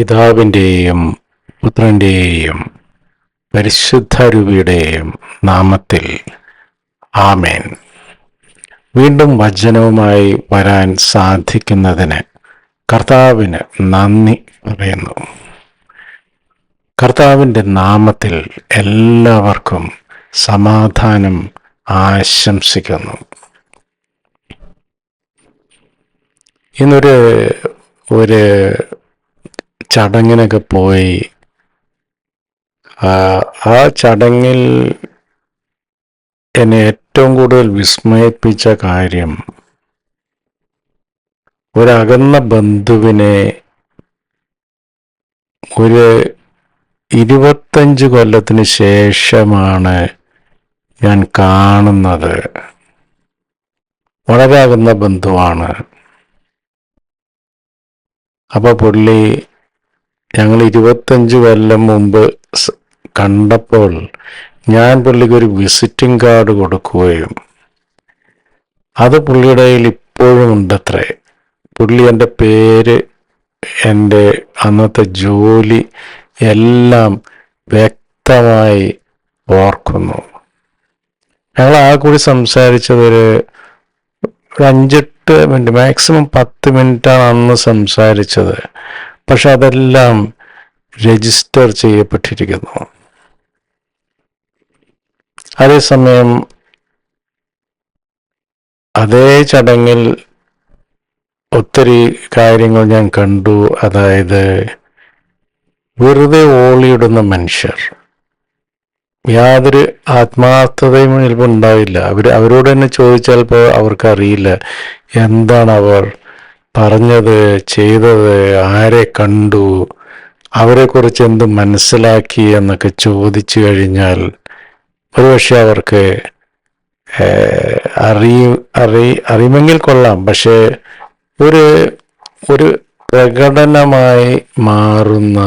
പിതാവിന്റെയും പുത്രന്റെയും പരിശുദ്ധരുവിയുടെയും നാമത്തിൽ ആമേൻ. വീണ്ടും വചനവുമായി വരാൻ സാധിക്കുന്നതിന് കർത്താവിന് നന്ദി പറയുന്നു. കർത്താവിന്റെ നാമത്തിൽ എല്ലാവർക്കും സമാധാനം ആശംസിക്കുന്നു. ഇന്നൊരു ഒരു ചടങ്ങിനൊക്കെ പോയി. ആ ചടങ്ങിൽ എന്നെ ഏറ്റവും കൂടുതൽ വിസ്മയിപ്പിച്ച കാര്യം ഒരകന്ന ബന്ധുവിനെ ഒരു ഇരുപത്തഞ്ച് കൊല്ലത്തിന് ശേഷമാണ് ഞാൻ കാണുന്നത്. വളരെ അകന്ന ബന്ധുവാണ്. അപ്പൊ പുള്ളി ഞങ്ങൾ ഇരുപത്തഞ്ച് കൊല്ലം മുമ്പ് കണ്ടപ്പോൾ ഞാൻ പുള്ളിക്ക് ഒരു വിസിറ്റിംഗ് കാർഡ് കൊടുക്കുകയും അത് പുള്ളിയുടെ കയ്യിൽ ഇപ്പോഴും ഉണ്ടത്രേ. പുള്ളി എന്റെ പേര് എന്റെ അന്നത്തെ ജോലി എല്ലാം വ്യക്തമായി ഓർക്കുന്നു. ഞങ്ങൾ ആ കൂടി സംസാരിച്ചത് ഒരു അഞ്ചെട്ട് മിനിറ്റ് മാക്സിമം പത്ത് മിനിറ്റാണ് അന്ന് സംസാരിച്ചത്. പക്ഷെ അതെല്ലാം രജിസ്റ്റർ ചെയ്യപ്പെട്ടിരിക്കുന്നു. അതേസമയം അതേ ചടങ്ങിൽ ഒത്തിരി കാര്യങ്ങൾ ഞാൻ കണ്ടു. അതായത് വെറുതെ ഓളിയിടുന്ന മനുഷ്യർ. യാതൊരു ആത്മാർത്ഥതയും ചിലപ്പോൾ ഉണ്ടാവില്ല അവർ അവരോട് തന്നെ ചോദിച്ചാൽ ഇപ്പോൾ അവർക്കറിയില്ല. എന്താണ് അവർ പറഞ്ഞത് ചെയ്തത് ആരെ കണ്ടു അവരെക്കുറിച്ച് എന്ത് മനസ്സിലാക്കി എന്നൊക്കെ ചോദിച്ചു കഴിഞ്ഞാൽ ഒരുപക്ഷെ അവർക്ക് അറിയ അറി അറിയുമെങ്കിൽ കൊള്ളാം. പക്ഷേ ഒരു ഒരു പ്രകടനമായി മാറുന്ന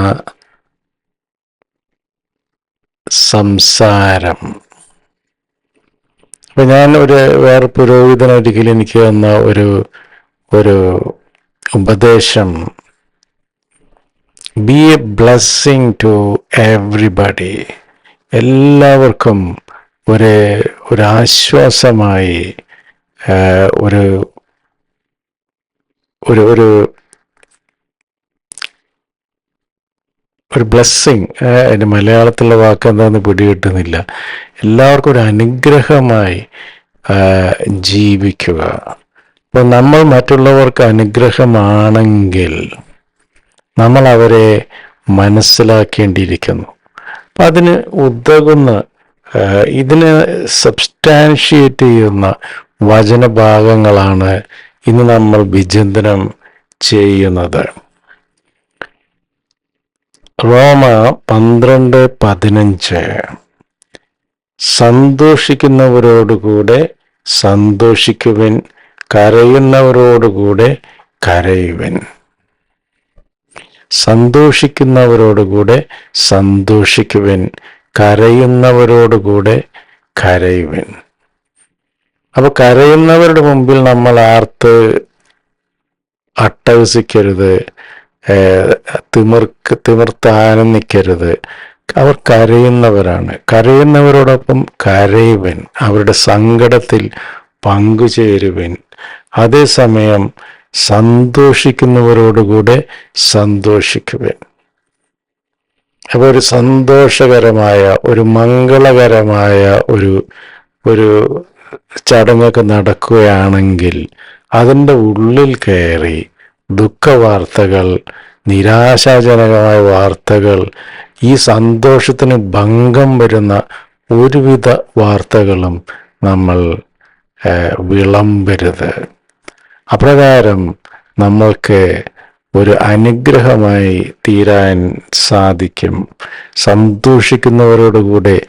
സംസാരം. അപ്പൊ ഞാൻ ഒരു വേറെ പുരോഹിതൻ ഒരിക്കലും എനിക്ക് തന്ന ഒരു ഒരു ഉപദേശം. Be a blessing to everybody എല്ലാവർക്കും ഒരു ഒരു ആശ്വാസമായി ഒരു ഒരു ഒരു ഒരു ബ്ലെസ്സിങ് അതിന്റെ മലയാളത്തിലുള്ള വാക്ക് എന്താണെന്ന് പിടികിട്ടുന്നില്ല. എല്ലാവർക്കും ഒരു അനുഗ്രഹമായി ജീവിക്കുക. അപ്പോൾ നമ്മൾ മറ്റുള്ളവർക്ക് അനുഗ്രഹമാണെങ്കിൽ നമ്മൾ അവരെ മനസ്സിലാക്കേണ്ടിയിരിക്കുന്നു. അപ്പം അതിന് ഉതകുന്ന ഇതിനെ സബ്സ്റ്റാൻഷിയേറ്റ് ചെയ്യുന്ന വചനഭാഗങ്ങളാണ് ഇന്ന് നമ്മൾ വിചിന്തനം ചെയ്യുന്നത്. റോമ പന്ത്രണ്ട് പതിനഞ്ച്. സന്തോഷിക്കുന്നവരോടുകൂടെ സന്തോഷിക്കുവിൻ കരയുന്നവരോടുകൂടെ കരയുവൻ. സന്തോഷിക്കുന്നവരോടുകൂടെ സന്തോഷിക്കുവൻ. കരയുന്നവരോടുകൂടെ കരയുവൻ. അപ്പൊ കരയുന്നവരുടെ മുമ്പിൽ നമ്മൾ ആർത്ത് അട്ടഹസിക്കരുത് തിമിർക്ക് തിമിർത്ത് ആനന്ദിക്കരുത്. അവർ കരയുന്നവരാണ്. കരയുന്നവരോടൊപ്പം കരയുവൻ. അവരുടെ സങ്കടത്തിൽ പങ്കുചേരുവൻ. അതേസമയം സന്തോഷിക്കുന്നവരോടുകൂടെ സന്തോഷിക്കുവിൻ. അപ്പോൾ ഒരു സന്തോഷകരമായ ഒരു മംഗളകരമായ ഒരു ഒരു ചടങ്ങൊക്കെ നടക്കുകയാണെങ്കിൽ അതിന്റെ ഉള്ളിൽ കയറി ദുഃഖവാർത്തകൾ നിരാശാജനകമായ വാർത്തകൾ ഈ സന്തോഷത്തിന് ഭംഗം വരുന്ന ഒരുവിധ വാർത്തകളും നമ്മൾ വിളമ്പരുത്. അപ്രകാരം നമ്മൾക്ക് ഒരു അനുഗ്രഹമായി തീരാൻ സാധിക്കും. സന്തോഷിക്കുന്നവരോടുകൂടെ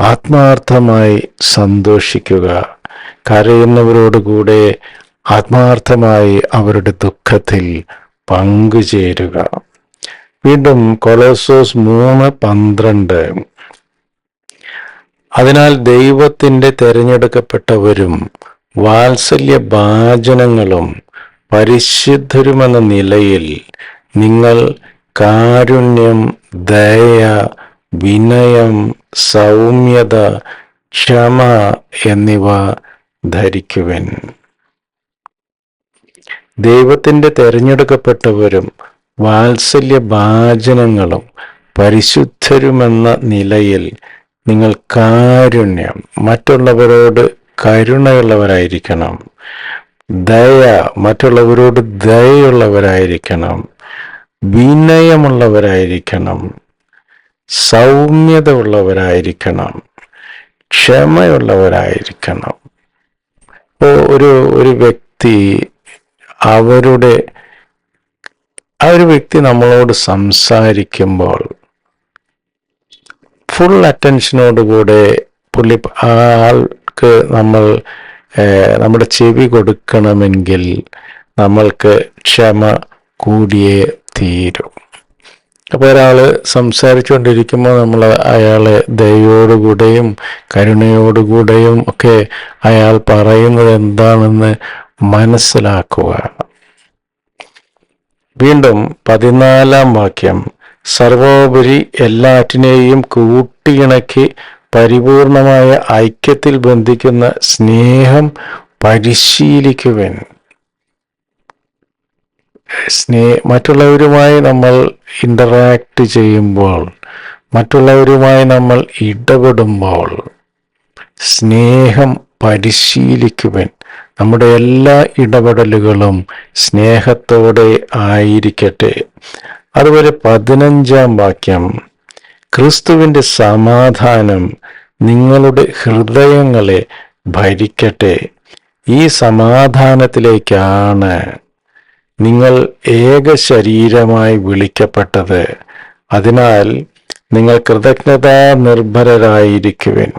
ആത്മാർത്ഥമായി സന്തോഷിക്കുക. കരയുന്നവരോടുകൂടെ ആത്മാർത്ഥമായി അവരുടെ ദുഃഖത്തിൽ പങ്കുചേരുക. വീണ്ടും കൊളോസോസ് മൂന്ന് പന്ത്രണ്ട്. അതിനാൽ ദൈവത്തിന്റെ തിരഞ്ഞെടുക്കപ്പെട്ടവരും വാത്സല്യ ഭാജനങ്ങളും പരിശുദ്ധരുമെന്ന നിലയിൽ നിങ്ങൾ കാരുണ്യം ദയ വിനയം സൗമ്യത ക്ഷമ എന്നിവ ധരിക്കുവൻ. ദൈവത്തിന്റെ തിരഞ്ഞെടുക്കപ്പെട്ടവരും വാത്സല്യ ഭാജനങ്ങളും പരിശുദ്ധരുമെന്ന നിലയിൽ നിങ്ങൾ കാരുണ്യം മറ്റുള്ളവരോട് കരുണയുള്ളവരായിരിക്കണം. ദയ മറ്റുള്ളവരോട് ദയയുള്ളവരായിരിക്കണം. വിനയമുള്ളവരായിരിക്കണം. സൗമ്യത ഉള്ളവരായിരിക്കണം ക്ഷമയുള്ളവരായിരിക്കണം. ഇപ്പോൾ ഒരു ഒരു വ്യക്തി അവരുടെ ആ ഒരു വ്യക്തി നമ്മളോട് സംസാരിക്കുമ്പോൾ ഫുൾ അറ്റൻഷനോടുകൂടെ പുള്ളി ആൾക്ക് നമ്മൾ നമ്മുടെ ചെവി കൊടുക്കണമെങ്കിൽ നമ്മൾക്ക് ക്ഷമ കൂടിയേ തീരും. അപ്പോൾ ഒരാൾ സംസാരിച്ചുകൊണ്ടിരിക്കുമ്പോൾ നമ്മൾ അയാളെ ദയോടുകൂടെയും കരുണയോടുകൂടെയും ഒക്കെ അയാൾ പറയുന്നത് എന്താണെന്ന് മനസ്സിലാക്കുക. വീണ്ടും പതിനാലാം വാക്യം. സർവോപരി എല്ലാറ്റിനെയും കൂട്ടിയിണക്കി പരിപൂർണമായ ഐക്യത്തിൽ ബന്ധിക്കുന്ന സ്നേഹം പരിശീലിക്കുവൻ. സ്നേ മറ്റുള്ളവരുമായി നമ്മൾ ഇന്ററാക്ട് ചെയ്യുമ്പോൾ മറ്റുള്ളവരുമായി നമ്മൾ ഇടപെടുമ്പോൾ സ്നേഹം പരിശീലിക്കുവൻ. നമ്മുടെ എല്ലാ ഇടപെടലുകളും സ്നേഹത്തോടെ ആയിരിക്കട്ടെ. അതുപോലെ പതിനഞ്ചാം വാക്യം. ക്രിസ്തുവിന്റെ സമാധാനം നിങ്ങളുടെ ഹൃദയങ്ങളെ ഭരിക്കട്ടെ. ഈ സമാധാനത്തിലേക്കാണ് നിങ്ങൾ ഏക ശരീരമായി വിളിക്കപ്പെട്ടത്. അതിനാൽ നിങ്ങൾ കൃതജ്ഞതാ നിർഭരരായിരിക്കുവിൻ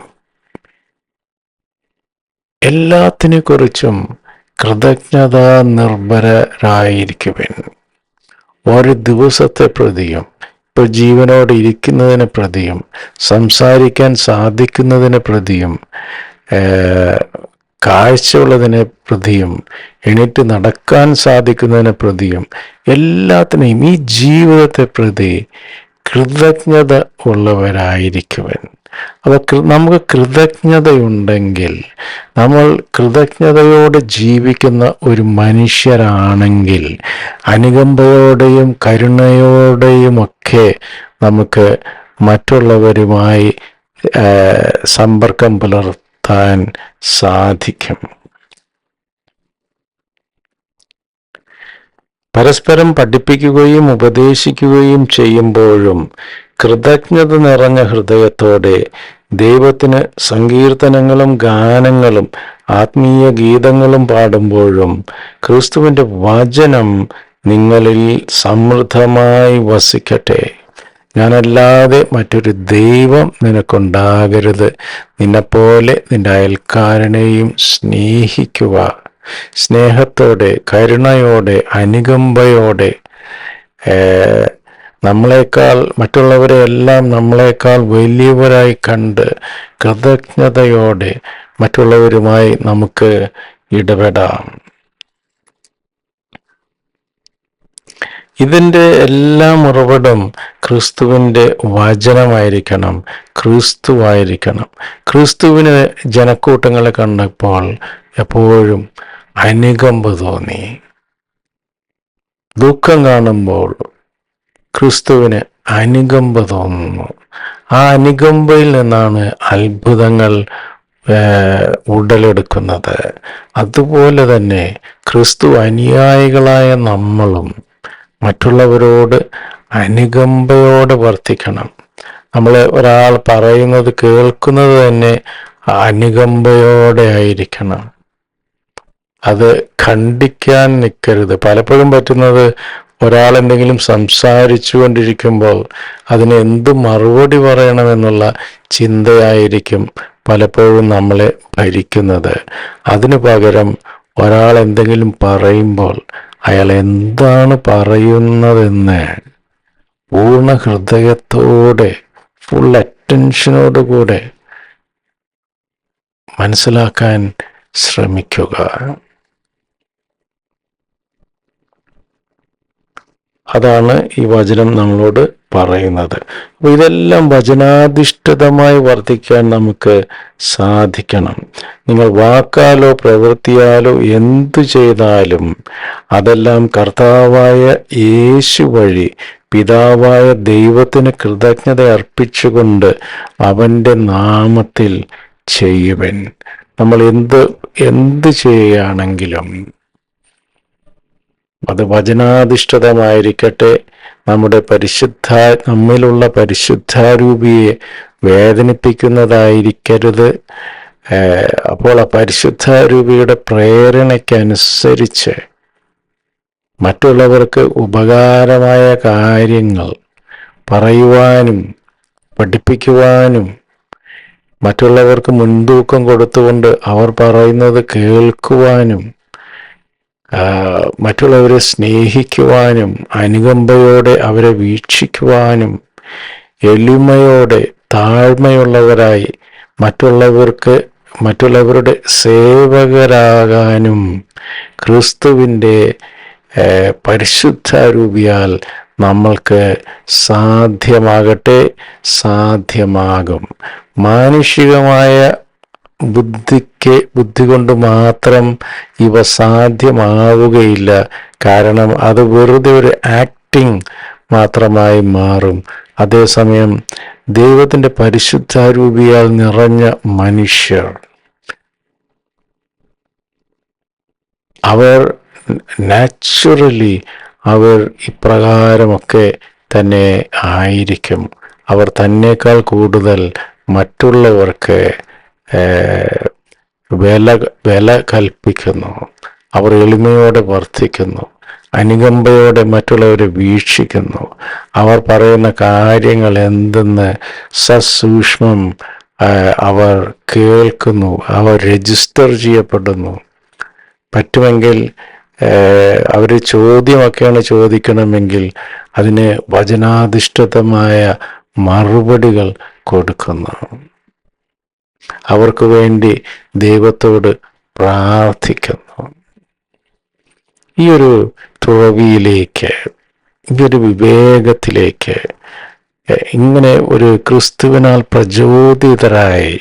എല്ലാത്തിനെ കുറിച്ചും കൃതജ്ഞതാ നിർഭരരായിരിക്കുവിൻ ഒരു ദിവസത്തെ പ്രതിയും ഇപ്പോൾ ജീവനോട് ഇരിക്കുന്നതിനെ പ്രതിയും സംസാരിക്കാൻ സാധിക്കുന്നതിനെ പ്രതിയും കാഴ്ചയുള്ളതിനെ പ്രതിയും എണീറ്റ് നടക്കാൻ സാധിക്കുന്നതിനെ പ്രതിയും എല്ലാത്തിനെയും ഈ ജീവിതത്തെ പ്രതി കൃതജ്ഞത ഉള്ളവരായിരിക്കുവൻ. അപ്പോൾ കൃ- നമുക്ക് കൃതജ്ഞതയുണ്ടെങ്കിൽ നമ്മൾ കൃതജ്ഞതയോടെ ജീവിക്കുന്ന ഒരു മനുഷ്യരാണെങ്കിൽ അനുകമ്പയോടെയും കരുണയോടെയും ഒക്കെ നമുക്ക് മറ്റുള്ളവരുമായി സമ്പർക്കം പുലർത്താൻ സാധിക്കും. പരസ്പരം പഠിപ്പിക്കുകയും ഉപദേശിക്കുകയും ചെയ്യുമ്പോഴും കൃതജ്ഞത നിറഞ്ഞ ഹൃദയത്തോടെ ദൈവത്തിന് സങ്കീർത്തനങ്ങളും ഗാനങ്ങളും ആത്മീയ ഗീതങ്ങളും പാടുമ്പോഴും ക്രിസ്തുവിന്റെ വചനം നിങ്ങളിൽ സമൃദ്ധമായി വസിക്കട്ടെ. ഞാനല്ലാതെ മറ്റൊരു ദൈവം നിനക്കുണ്ടാകരുത്. നിന്നെപ്പോലെ നിന്റെ അയൽക്കാരനെയും സ്നേഹിക്കുക. സ്നേഹത്തോടെ കരുണയോടെ അനുകമ്പയോടെ നമ്മളെക്കാൾ മറ്റുള്ളവരെ എല്ലാം നമ്മളെക്കാൾ വലിയവരായി കണ്ട് കൃതജ്ഞതയോടെ മറ്റുള്ളവരുമായി നമുക്ക് ഇടപെടാം. ഇതിന്റെ എല്ലാ ഉറവിടം ക്രിസ്തുവിന്റെ വചനമായിരിക്കണം. ക്രിസ്തുവായിരിക്കണം. ക്രിസ്തുവിന് ജനക്കൂട്ടങ്ങളെ കണ്ടപ്പോൾ എപ്പോഴും അനുകമ്പ തോന്നി. ദുഃഖം കാണുമ്പോൾ ക്രിസ്തുവിന് അനുകമ്പ തോന്നുന്നു. ആ അനുകമ്പയിൽ നിന്നാണ് അത്ഭുതങ്ങൾ ഉടലെടുക്കുന്നത്. അതുപോലെ തന്നെ ക്രിസ്തു അനുയായികളായ നമ്മളും മറ്റുള്ളവരോട് അനുകമ്പയോടെ വർത്തിക്കണം. നമ്മൾ ഒരാൾ പറയുന്നത് കേൾക്കുന്നത് തന്നെ അനുകമ്പയോടെ ആയിരിക്കണം. അത് ഖണ്ഡിക്കാൻ നിൽക്കരുത്. പലപ്പോഴും പറ്റുന്നത് ഒരാൾ എന്തെങ്കിലും സംസാരിച്ചു കൊണ്ടിരിക്കുമ്പോൾ അതിന് എന്ത് മറുപടി പറയണമെന്നുള്ള ചിന്തയായിരിക്കും പലപ്പോഴും നമ്മളെ ഭരിക്കുന്നത്. അതിനു പകരം ഒരാൾ എന്തെങ്കിലും പറയുമ്പോൾ അയാൾ എന്താണ് പറയുന്നതെന്ന് പൂർണ ഹൃദയത്തോടെ ഫുൾ അറ്റൻഷനോടുകൂടെ മനസ്സിലാക്കാൻ ശ്രമിക്കുക. അതാണ് ഈ വചനം നമ്മളോട് പറയുന്നത്. ഇതെല്ലാം വചനാധിഷ്ഠിതമായി വർദ്ധിക്കാൻ നമുക്ക് സാധിക്കണം. നിങ്ങൾ വാക്കാലോ പ്രവൃത്തിയാലോ എന്തു ചെയ്താലും അതെല്ലാം കർത്താവായ യേശു വഴി പിതാവായ ദൈവത്തിന് കൃതജ്ഞത അർപ്പിച്ചുകൊണ്ട് അവന്റെ നാമത്തിൽ ചെയ്യുവൻ. നമ്മൾ എന്ത് എന്ത് ചെയ്യുകയാണെങ്കിലും അത് വചനാധിഷ്ഠിതമായിരിക്കട്ടെ. നമ്മുടെ പരിശുദ്ധ നമ്മിലുള്ള പരിശുദ്ധാരൂപിയെ വേദനിപ്പിക്കുന്നതായിരിക്കരുത്. അപ്പോൾ ആ പരിശുദ്ധാരൂപിയുടെ പ്രേരണയ്ക്കനുസരിച്ച് മറ്റുള്ളവർക്ക് ഉപകാരമായ കാര്യങ്ങൾ പറയുവാനും പഠിപ്പിക്കുവാനും മറ്റുള്ളവർക്ക് മുൻതൂക്കം കൊടുത്തുകൊണ്ട് അവർ പറയുന്നത് കേൾക്കുവാനും മറ്റുള്ളവരെ സ്നേഹിക്കുവാനും അനുകമ്പയോടെ അവരെ വീക്ഷിക്കുവാനും എളിമയോടെ താഴ്മയുള്ളവരായി മറ്റുള്ളവർക്ക് മറ്റുള്ളവരുടെ സേവകരാകാനും ക്രിസ്തുവിന്റെ പരിശുദ്ധ രൂപിയാൽ നമ്മൾക്ക് സാധ്യമാകട്ടെ സാധ്യമാകും. മാനുഷികമായ ബുദ്ധിക്ക് ബുദ്ധി കൊണ്ട് മാത്രം ഇവ സാധ്യമാവുകയില്ല. കാരണം അത് വെറുതെ ഒരു ആക്ടിങ് മാത്രമായി മാറും. അതേസമയം ദൈവത്തിന്റെ പരിശുദ്ധാരൂപിയാൽ നിറഞ്ഞ മനുഷ്യർ. അവർ നാച്ചുറലി അവർ ഇപ്രകാരമൊക്കെ തന്നെ ആയിരിക്കും. അവർ തന്നേക്കാൾ കൂടുതൽ മറ്റുള്ളവർക്ക് വില വില കൽപ്പിക്കുന്നു. അവർ എളിമയോടെ വർദ്ധിക്കുന്നു അനുകമ്പയോടെ മറ്റുള്ളവരെ വീക്ഷിക്കുന്നു. അവർ പറയുന്ന കാര്യങ്ങൾ എന്തെന്ന് സസൂക്ഷ്മം അവർ കേൾക്കുന്നു. അവർ രജിസ്റ്റർ ചെയ്യപ്പെടുന്നു. പറ്റുമെങ്കിൽ അവർ ചോദ്യമൊക്കെയാണ് ചോദിക്കണമെങ്കിൽ അതിന് വചനാധിഷ്ഠിതമായ മറുപടികൾ കൊടുക്കുന്നു. അവർക്ക് വേണ്ടി ദൈവത്തോട് പ്രാർത്ഥിക്കുന്നു. ഈ ഒരു തുറവിയിലേക്ക് ഈ ഒരു വിവേകത്തിലേക്ക് ഇങ്ങനെ ഒരു ക്രിസ്തുവിനാൽ പ്രചോദിതരായി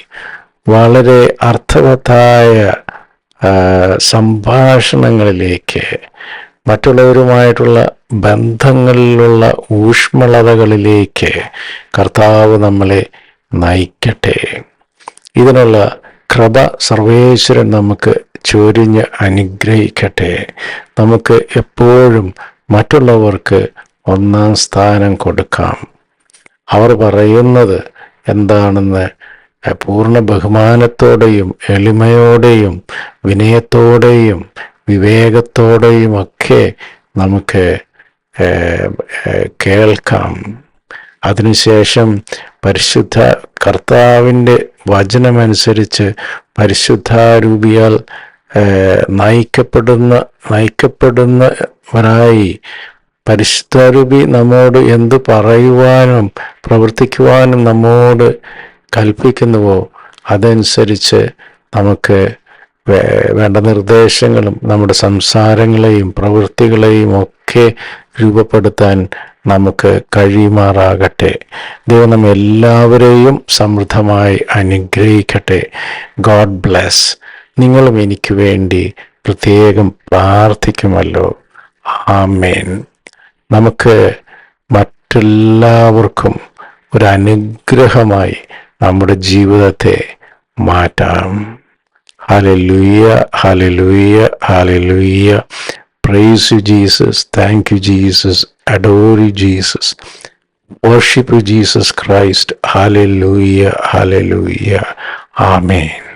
വളരെ അർത്ഥവത്തായ സംഭാഷണങ്ങളിലേക്ക് മറ്റുള്ളവരുമായിട്ടുള്ള ബന്ധങ്ങളിലുള്ള ഊഷ്മളതകളിലേക്ക് കർത്താവ് നമ്മളെ നയിക്കട്ടെ. ഇതിനുള്ള കൃപ സർവേശ്വരൻ നമുക്ക് ചൊരിഞ്ഞ് അനുഗ്രഹിക്കട്ടെ. നമുക്ക് എപ്പോഴും മറ്റുള്ളവർക്ക് ഒന്നാം സ്ഥാനം കൊടുക്കാം. അവർ പറയുന്നത് എന്താണെന്ന് പൂർണ ബഹുമാനത്തോടെയും എളിമയോടെയും വിനയത്തോടെയും വിവേകത്തോടെയും ഒക്കെ നമുക്ക് കേൾക്കാം. അതിനുശേഷം പരിശുദ്ധ കർത്താവിന്റെ വചനമനുസരിച്ച് പരിശുദ്ധാരൂപിയാൽ നയിക്കപ്പെടുന്ന നയിക്കപ്പെടുന്നവരായി പരിശുദ്ധാരൂപി നമ്മോട് എന്ത് പറയുവാനും പ്രവർത്തിക്കുവാനും നമ്മോട് കൽപ്പിക്കുന്നുവോ അതനുസരിച്ച് നമുക്ക് വേണ്ട നിർദ്ദേശങ്ങളും നമ്മുടെ സംസാരങ്ങളെയും പ്രവൃത്തികളെയും ഒക്കെ രൂപപ്പെടുത്താൻ നമുക്ക് കഴിയുമാറാകട്ടെ. ദൈവം നമ്മെ എല്ലാവരെയും സമൃദ്ധമായി അനുഗ്രഹിക്കട്ടെ. ഗോഡ് ബ്ലെസ് നിങ്ങളും എനിക്ക് വേണ്ടി പ്രത്യേകം പ്രാർത്ഥിക്കുമല്ലോ. ആമേൻ. നമുക്ക് മറ്റെല്ലാവർക്കും ഒരു അനുഗ്രഹമായി നമ്മുടെ ജീവിതത്തെ മാറ്റാം. ഹലലുയ്യ ഹലലുയ്യ ഹലലുയ്യ Praise you, Jesus. Thank you, Jesus. Adore you, Jesus. Worship you, Jesus Christ. Hallelujah. Hallelujah. Amen.